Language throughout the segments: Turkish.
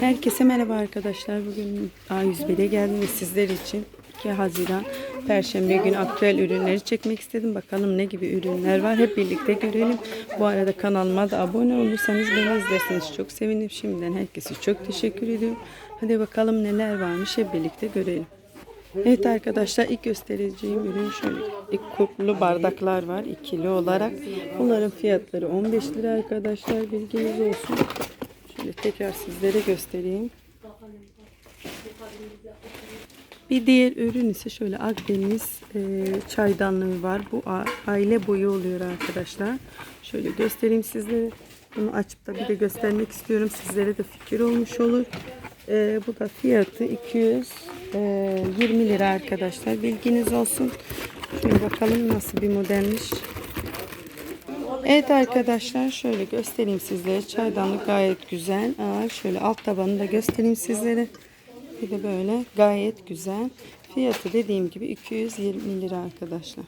Herkese merhaba arkadaşlar. Bugün A101'e geldim ve sizler için 2 Haziran Perşembe günü aktüel ürünleri çekmek istedim. Bakalım ne gibi ürünler var. Hep birlikte görelim. Bu arada kanalıma da abone olursanız beni izlerseniz çok sevinirim. Şimdiden herkese çok teşekkür ediyorum. Hadi bakalım neler varmış hep birlikte görelim. Evet arkadaşlar ilk göstereceğim ürün şöyle ilk kuplu bardaklar var ikili olarak. Bunların fiyatları 15 lira arkadaşlar bilginiz olsun. Şöyle tekrar sizlere göstereyim. Bir diğer ürün ise şöyle Akdeniz e, çaydanlığı var. Bu aile boyu oluyor arkadaşlar. Şöyle göstereyim sizlere. Bunu açıp da bir de göstermek istiyorum. Sizlere de fikir olmuş olur. E, bu da fiyatı 220 lira arkadaşlar. Bilginiz olsun. Şöyle bakalım nasıl bir modelmiş. Evet arkadaşlar şöyle göstereyim sizlere. Çaydanlık gayet güzel. Aa, şöyle alt tabanını da göstereyim sizlere. Bir de böyle gayet güzel. Fiyatı dediğim gibi 220 lira arkadaşlar.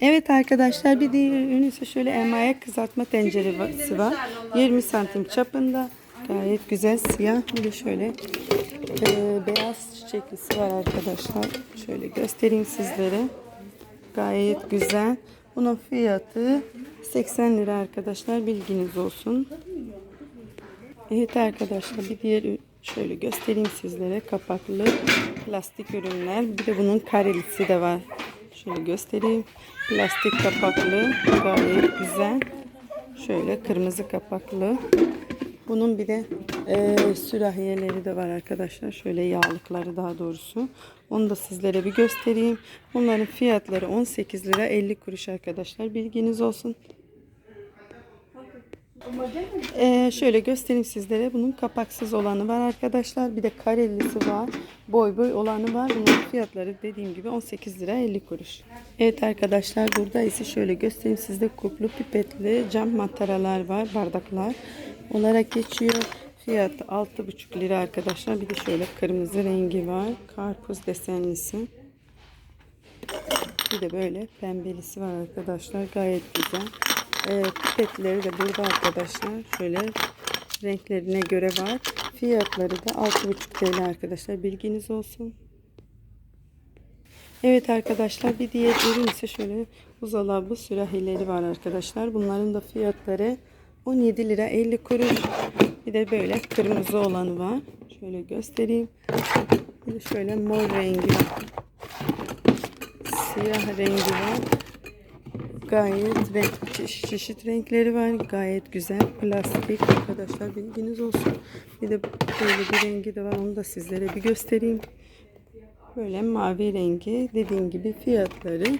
Evet arkadaşlar bir diğer ürün ise şöyle emaye kızartma tenceresi var. 20 santim çapında. Gayet güzel siyah. Bir de şöyle e, beyaz çiçeklisi var arkadaşlar. Şöyle göstereyim sizlere. Gayet güzel. Bunun fiyatı 80 lira arkadaşlar. Bilginiz olsun. Evet arkadaşlar bir diğer şöyle göstereyim sizlere kapaklı plastik ürünler. Bir de bunun karelisi de var. Şöyle göstereyim. Plastik kapaklı gayet güzel. Şöyle kırmızı kapaklı. Bunun bir de e, sürahiyeleri de var arkadaşlar. Şöyle yağlıkları daha doğrusu. Onu da sizlere bir göstereyim. Bunların fiyatları 18 lira 50 kuruş arkadaşlar. Bilginiz olsun. Ee, şöyle göstereyim sizlere. Bunun kapaksız olanı var arkadaşlar. Bir de karelisi var. Boy boy olanı var. Bunun fiyatları dediğim gibi 18 lira 50 kuruş. Evet arkadaşlar burada ise şöyle göstereyim sizde kuplu pipetli cam mataralar var. Bardaklar olarak geçiyor. Fiyatı 6,5 lira arkadaşlar. Bir de şöyle kırmızı rengi var. Karpuz desenlisi. Bir de böyle pembelisi var arkadaşlar. Gayet güzel. Ee, pipetleri de burada arkadaşlar. Şöyle renklerine göre var. Fiyatları da 6,5 TL arkadaşlar. Bilginiz olsun. Evet arkadaşlar bir diğer ürün ise şöyle buzdolabı sürahileri var arkadaşlar. Bunların da fiyatları 17 lira 50 kuruş. Bir de böyle kırmızı olanı var. Şöyle göstereyim. Bir de şöyle mor rengi siyah rengi var. Gayet çeşit, çeşit renkleri var. Gayet güzel. Plastik arkadaşlar bilginiz olsun. Bir de böyle bir rengi de var. Onu da sizlere bir göstereyim. Böyle mavi rengi. Dediğim gibi fiyatları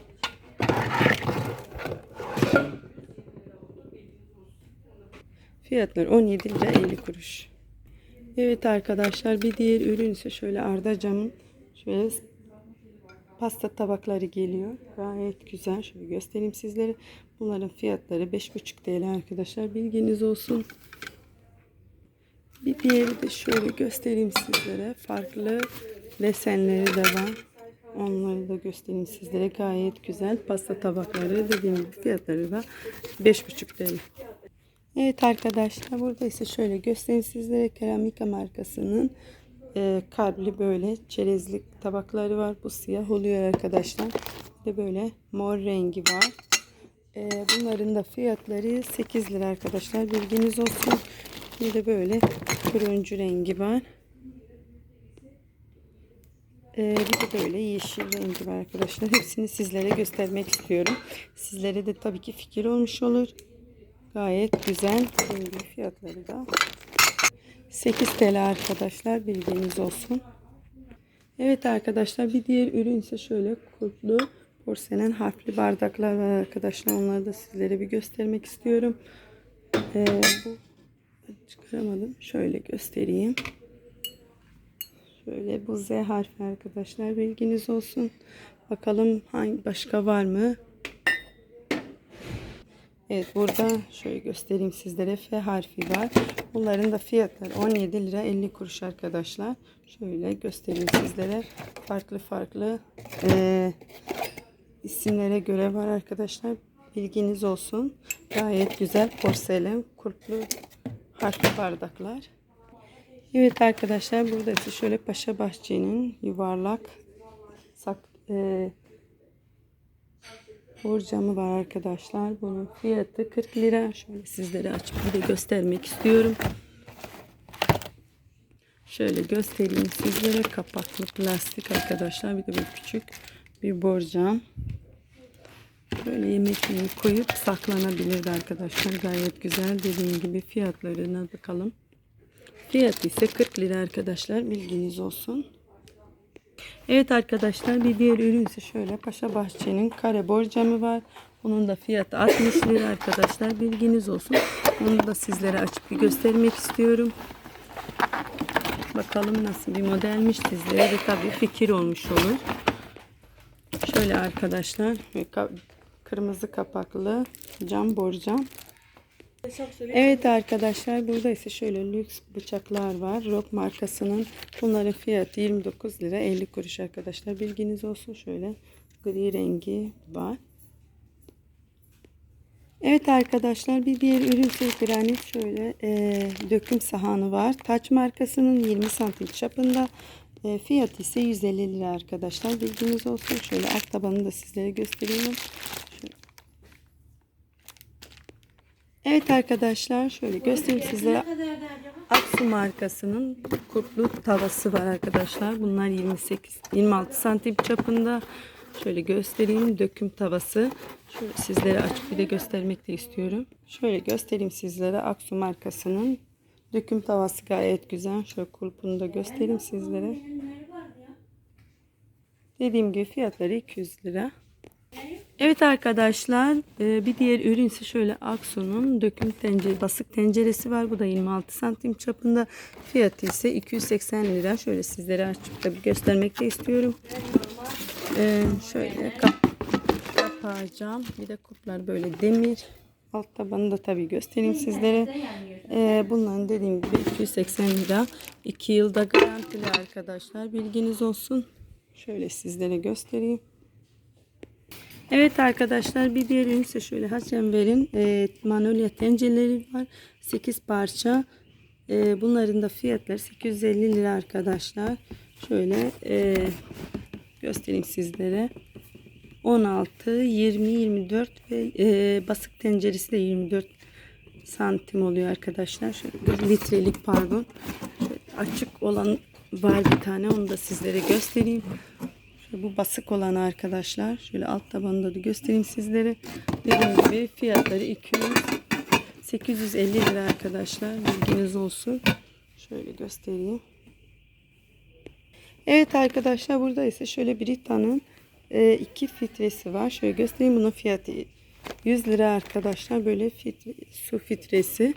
Fiyatlar 17 lira 50 kuruş. Evet arkadaşlar bir diğer ürün ise şöyle Arda camın şöyle pasta tabakları geliyor. Gayet güzel. Şöyle göstereyim sizlere. Bunların fiyatları 5,5 TL arkadaşlar. Bilginiz olsun. Bir diğeri de şöyle göstereyim sizlere. Farklı desenleri de var. Onları da göstereyim sizlere. Gayet güzel. Pasta tabakları dediğim gibi fiyatları da 5,5 TL. Evet arkadaşlar burada ise şöyle göstereyim sizlere Keramika markasının e, kalpli böyle çerezlik tabakları var. Bu siyah oluyor arkadaşlar. Bir de böyle mor rengi var. E, bunların da fiyatları 8 lira arkadaşlar. Bilginiz olsun. Bir de böyle turuncu rengi var. E, bir de böyle yeşil rengi var arkadaşlar. Hepsini sizlere göstermek istiyorum. Sizlere de tabii ki fikir olmuş olur. Gayet güzel. Şimdi fiyatları da 8 TL arkadaşlar bilginiz olsun. Evet arkadaşlar bir diğer ürün ise şöyle kurtlu porselen harfli bardaklar var arkadaşlar. Onları da sizlere bir göstermek istiyorum. Ee, bu çıkaramadım. Şöyle göstereyim. Şöyle bu Z harfi arkadaşlar bilginiz olsun. Bakalım hangi başka var mı? Evet burada şöyle göstereyim sizlere F harfi var. Bunların da fiyatları 17 lira 50 kuruş arkadaşlar. Şöyle göstereyim sizlere. Farklı farklı e, isimlere göre var arkadaşlar. Bilginiz olsun. Gayet güzel porselen kurtlu harfli bardaklar. Evet arkadaşlar burada şöyle Paşa Bahçe'nin yuvarlak sak e, borcamı var arkadaşlar. Bunun fiyatı 40 lira. Şöyle sizlere açıp bir de göstermek istiyorum. Şöyle göstereyim sizlere kapaklı plastik arkadaşlar. Bir de böyle küçük bir borcam. Böyle yemeklerini koyup saklanabilirdi arkadaşlar. Gayet güzel. Dediğim gibi fiyatlarına bakalım. Fiyatı ise 40 lira arkadaşlar. Bilginiz olsun. Evet arkadaşlar bir diğer ürün ise şöyle Paşa Bahçe'nin kare borcamı var. Bunun da fiyatı 60 lira arkadaşlar. Bilginiz olsun. Onu da sizlere açıp bir göstermek istiyorum. Bakalım nasıl bir modelmiş sizlere de tabii fikir olmuş olur. Şöyle arkadaşlar ka- kırmızı kapaklı cam borcam. Evet arkadaşlar burada ise şöyle lüks bıçaklar var. Rock markasının. Bunların fiyatı 29 lira 50 kuruş arkadaşlar. Bilginiz olsun şöyle gri rengi var. Evet arkadaşlar bir diğer ürün granit şöyle e, döküm sahanı var. Taç markasının 20 santim çapında. E, fiyatı ise 150 lira arkadaşlar. Bilginiz olsun. Şöyle alt tabanını da sizlere göstereyim. Şöyle. Evet arkadaşlar şöyle göstereyim sizlere. Aksu markasının kurtlu tavası var arkadaşlar. Bunlar 28 26 santim çapında. Şöyle göstereyim döküm tavası. Şöyle sizlere açıp bir de göstermek de istiyorum. Şöyle göstereyim sizlere Aksu markasının döküm tavası gayet güzel. Şöyle kulpunu da göstereyim sizlere. Dediğim gibi fiyatları 200 lira. Evet arkadaşlar e, bir diğer ürün ise şöyle Aksu'nun döküm tencere, basık tenceresi var. Bu da 26 santim çapında. Fiyatı ise 280 lira. Şöyle sizlere açıp da bir göstermek de istiyorum. E, şöyle kap kapağı cam. Bir de kuplar böyle demir. Alt tabanı da tabii göstereyim sizlere. E, bunların dediğim gibi 280 lira. 2 yılda garantili arkadaşlar. Bilginiz olsun. Şöyle sizlere göstereyim. Evet arkadaşlar bir diğer ürün ise şöyle Hacenver'in e, manolya tencereleri var. 8 parça. E, bunların da fiyatları 850 lira arkadaşlar. Şöyle e, göstereyim sizlere. 16, 20, 24 ve e, basık tenceresi de 24 santim oluyor arkadaşlar. Şöyle litrelik pardon. Şöyle açık olan var bir tane onu da sizlere göstereyim. Şöyle bu basık olan arkadaşlar. Şöyle alt tabanında da göstereyim sizlere. Dediğim gibi fiyatları 200 850 lira arkadaşlar. Bilginiz olsun. Şöyle göstereyim. Evet arkadaşlar burada ise şöyle Brita'nın e, iki filtresi var. Şöyle göstereyim bunun fiyatı 100 lira arkadaşlar. Böyle filtre, su filtresi.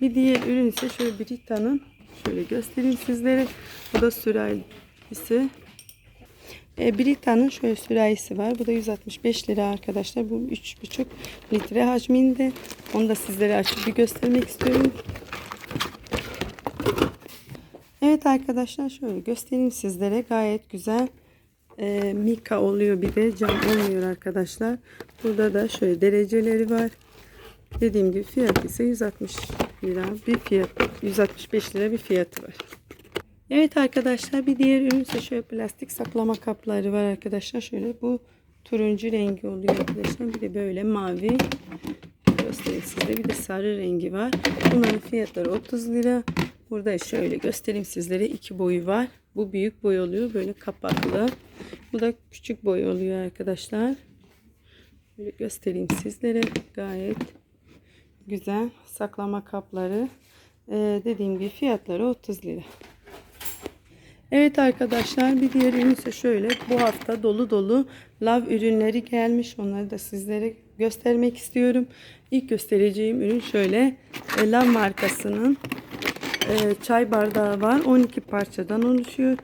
Bir diğer ürün ise şöyle Brita'nın şöyle göstereyim sizlere. Bu da sürahisi. E, Brita'nın şöyle sürahisi var. Bu da 165 lira arkadaşlar. Bu 3,5 litre hacminde. Onu da sizlere açıp bir göstermek istiyorum. Evet arkadaşlar şöyle göstereyim sizlere. Gayet güzel e, mika oluyor bir de cam olmuyor arkadaşlar. Burada da şöyle dereceleri var. Dediğim gibi fiyat ise 160 lira bir fiyat 165 lira bir fiyatı var. Evet arkadaşlar bir diğer ürün ise şöyle plastik saklama kapları var arkadaşlar. Şöyle bu turuncu rengi oluyor arkadaşlar. Bir de böyle mavi göstereyim size. Bir de sarı rengi var. Bunların fiyatları 30 lira. Burada şöyle göstereyim sizlere. iki boyu var. Bu büyük boy oluyor. Böyle kapaklı. Bu da küçük boy oluyor arkadaşlar. Böyle göstereyim sizlere. Gayet güzel saklama kapları. Ee, dediğim gibi fiyatları 30 lira. Evet arkadaşlar bir diğer ürün ise şöyle bu hafta dolu dolu lav ürünleri gelmiş onları da sizlere göstermek istiyorum. İlk göstereceğim ürün şöyle e, lav markasının e, çay bardağı var 12 parçadan oluşuyor.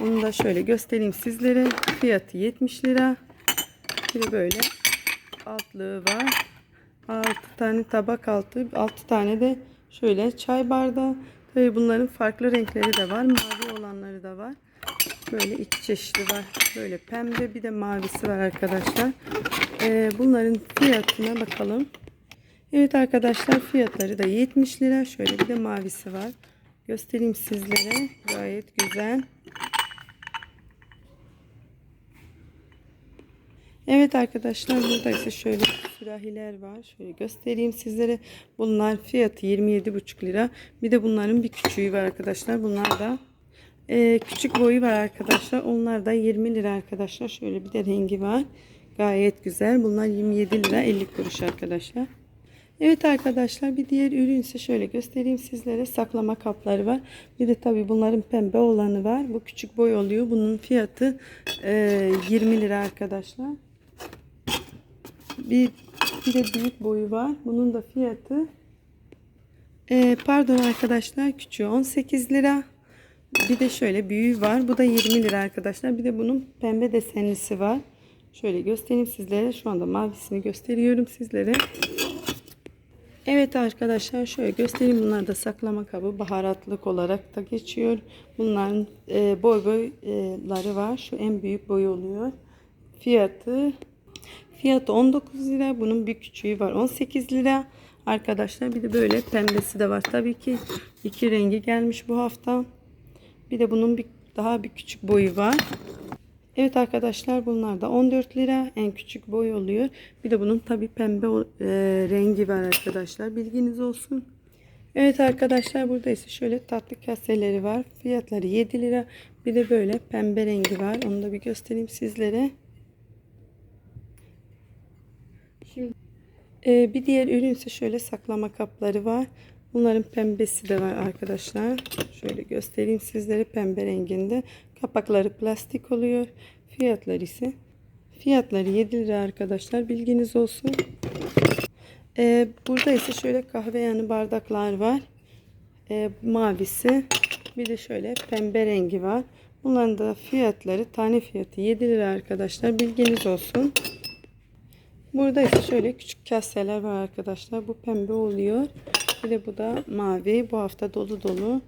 Onu da şöyle göstereyim sizlere fiyatı 70 lira. Bir böyle altlığı var. 6 tane tabak altı 6 tane de şöyle çay bardağı. Tabii bunların farklı renkleri de var. Mavi olanları da var. Böyle iki çeşitli var. Böyle pembe bir de mavisi var arkadaşlar. Ee, bunların fiyatına bakalım. Evet arkadaşlar fiyatları da 70 lira. Şöyle bir de mavisi var. göstereyim sizlere. Gayet güzel. Evet arkadaşlar burada ise şöyle sürahiler var. Şöyle göstereyim sizlere. Bunlar fiyatı 27,5 lira. Bir de bunların bir küçüğü var arkadaşlar. Bunlar da e, küçük boyu var arkadaşlar. Onlar da 20 lira arkadaşlar. Şöyle bir de rengi var. Gayet güzel. Bunlar 27 lira 50 kuruş arkadaşlar. Evet arkadaşlar bir diğer ürün ise şöyle göstereyim sizlere. Saklama kapları var. Bir de tabi bunların pembe olanı var. Bu küçük boy oluyor. Bunun fiyatı e, 20 lira arkadaşlar. Bir, bir de büyük boyu var. Bunun da fiyatı e, pardon arkadaşlar küçüğü 18 lira. Bir de şöyle büyüğü var. Bu da 20 lira arkadaşlar. Bir de bunun pembe desenlisi var. Şöyle göstereyim sizlere. Şu anda mavisini gösteriyorum sizlere. Evet arkadaşlar şöyle göstereyim. Bunlar da saklama kabı baharatlık olarak da geçiyor. Bunların e, boy boyları var. Şu en büyük boy oluyor. Fiyatı fiyatı 19 lira. Bunun bir küçüğü var 18 lira. Arkadaşlar bir de böyle pembesi de var. Tabii ki iki rengi gelmiş bu hafta. Bir de bunun bir daha bir küçük boyu var. Evet arkadaşlar bunlar da 14 lira en küçük boy oluyor. Bir de bunun tabi pembe e, rengi var arkadaşlar bilginiz olsun. Evet arkadaşlar burada ise şöyle tatlı kaseleri var. Fiyatları 7 lira. Bir de böyle pembe rengi var. Onu da bir göstereyim sizlere. E, bir diğer ürün ise şöyle saklama kapları var. Bunların pembesi de var arkadaşlar. Şöyle göstereyim sizlere pembe renginde. Kapakları plastik oluyor. Fiyatları ise fiyatları 7 lira arkadaşlar. Bilginiz olsun. Ee, burada ise şöyle kahve yanı bardaklar var. Ee, mavisi. Bir de şöyle pembe rengi var. Bunların da fiyatları tane fiyatı 7 lira arkadaşlar. Bilginiz olsun. Burada ise şöyle küçük kaseler var arkadaşlar. Bu pembe oluyor. Bir de bu da mavi. Bu hafta dolu dolu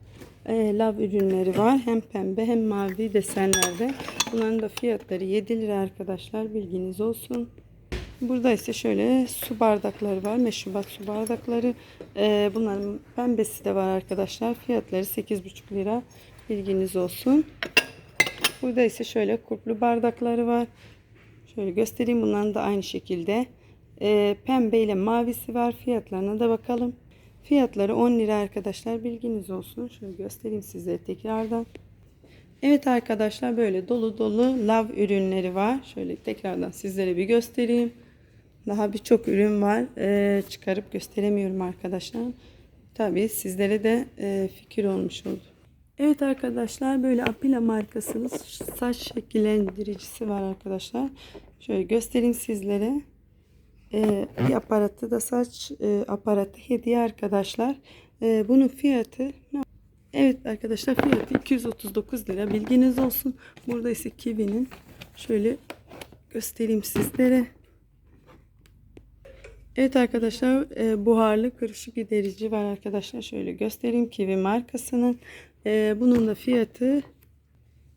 e, lav ürünleri var. Hem pembe hem mavi desenlerde. Bunların da fiyatları 7 lira arkadaşlar. Bilginiz olsun. Burada ise şöyle su bardakları var. Meşrubat su bardakları. E, bunların pembesi de var arkadaşlar. Fiyatları 8,5 lira. Bilginiz olsun. Burada ise şöyle kurplu bardakları var. Şöyle göstereyim. Bunların da aynı şekilde. E, pembe ile mavisi var. Fiyatlarına da bakalım. Fiyatları 10 lira arkadaşlar. Bilginiz olsun. Şöyle göstereyim size tekrardan. Evet arkadaşlar böyle dolu dolu lav ürünleri var. Şöyle tekrardan sizlere bir göstereyim. Daha birçok ürün var. Ee, çıkarıp gösteremiyorum arkadaşlar. Tabi sizlere de e, fikir olmuş oldu. Evet arkadaşlar böyle Apila markasının saç şekillendiricisi var arkadaşlar. Şöyle göstereyim sizlere. Ee, bir aparatı da saç e, aparatı hediye arkadaşlar. Ee, bunun fiyatı Evet arkadaşlar fiyatı 239 lira. Bilginiz olsun. Burada ise Kiwi'nin şöyle göstereyim sizlere. Evet arkadaşlar e, buharlı kırışık giderici var arkadaşlar. Şöyle göstereyim Kiwi markasının. E, bunun da fiyatı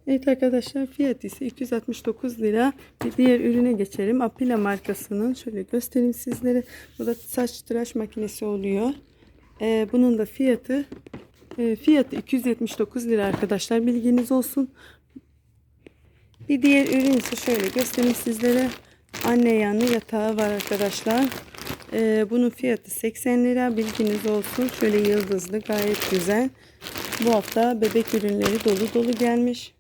Evet arkadaşlar fiyatı ise 269 lira. Bir diğer ürüne geçelim. Apila markasının şöyle göstereyim sizlere. Bu da saç tıraş makinesi oluyor. Ee, bunun da fiyatı e, fiyatı 279 lira arkadaşlar. Bilginiz olsun. Bir diğer ürün ise şöyle göstereyim sizlere. Anne yanı yatağı var arkadaşlar. Ee, bunun fiyatı 80 lira. Bilginiz olsun. Şöyle yıldızlı gayet güzel. Bu hafta bebek ürünleri dolu dolu gelmiş.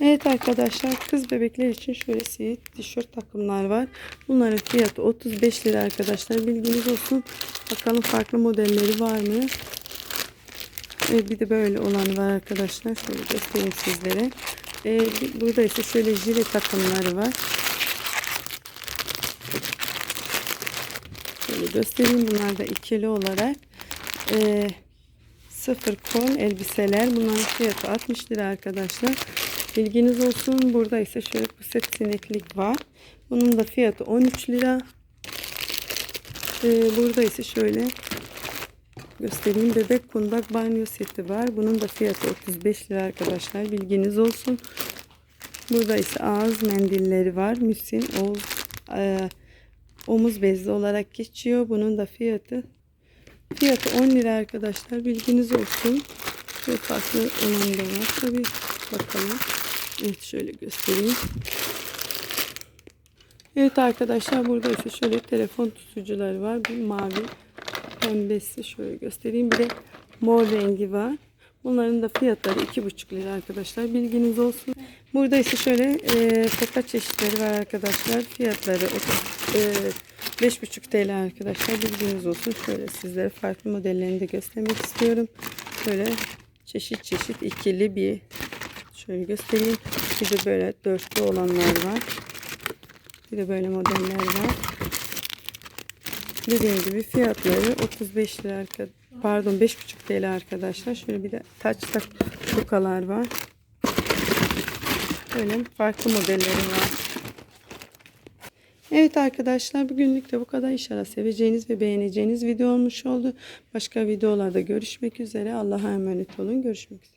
Evet arkadaşlar kız bebekler için şöyle siyah tişört takımlar var. Bunların fiyatı 35 lira arkadaşlar. Bilginiz olsun. Bakalım farklı modelleri var mı? Evet bir de böyle olan var arkadaşlar. Şöyle göstereyim sizlere. Ee, burada ise şöyle jile takımları var. Şöyle göstereyim. Bunlar da ikili olarak. Ee, sıfır kol elbiseler. Bunların fiyatı 60 lira arkadaşlar. Bilginiz olsun. Burada ise şöyle puset sineklik var. Bunun da fiyatı 13 lira. Ee, burada ise şöyle göstereyim. Bebek kundak banyo seti var. Bunun da fiyatı 35 lira arkadaşlar. Bilginiz olsun. Burada ise ağız mendilleri var. Müsin oz, e, omuz bezli olarak geçiyor. Bunun da fiyatı fiyatı 10 lira arkadaşlar. Bilginiz olsun. Ve farklı olan da var tabii. Bakalım. Evet şöyle göstereyim. Evet arkadaşlar burada ise şöyle telefon tutucuları var. Bir mavi pembesi şöyle göstereyim. Bir de mor rengi var. Bunların da fiyatları 2,5 lira arkadaşlar. Bilginiz olsun. Burada ise şöyle e, toka çeşitleri var arkadaşlar. Fiyatları 30, e, 5,5 TL arkadaşlar. Bilginiz olsun. Şöyle sizlere farklı modellerini de göstermek istiyorum. Böyle çeşit çeşit ikili bir şöyle göstereyim. Bir de böyle dörtlü olanlar var. Bir de böyle modeller var. Dediğim gibi fiyatları 35 lira pardon 5,5 TL arkadaşlar. Şöyle bir de taç tak tokalar var. Böyle farklı modelleri var. Evet arkadaşlar bugünlük de bu kadar. İnşallah seveceğiniz ve beğeneceğiniz video olmuş oldu. Başka videolarda görüşmek üzere. Allah'a emanet olun. Görüşmek üzere.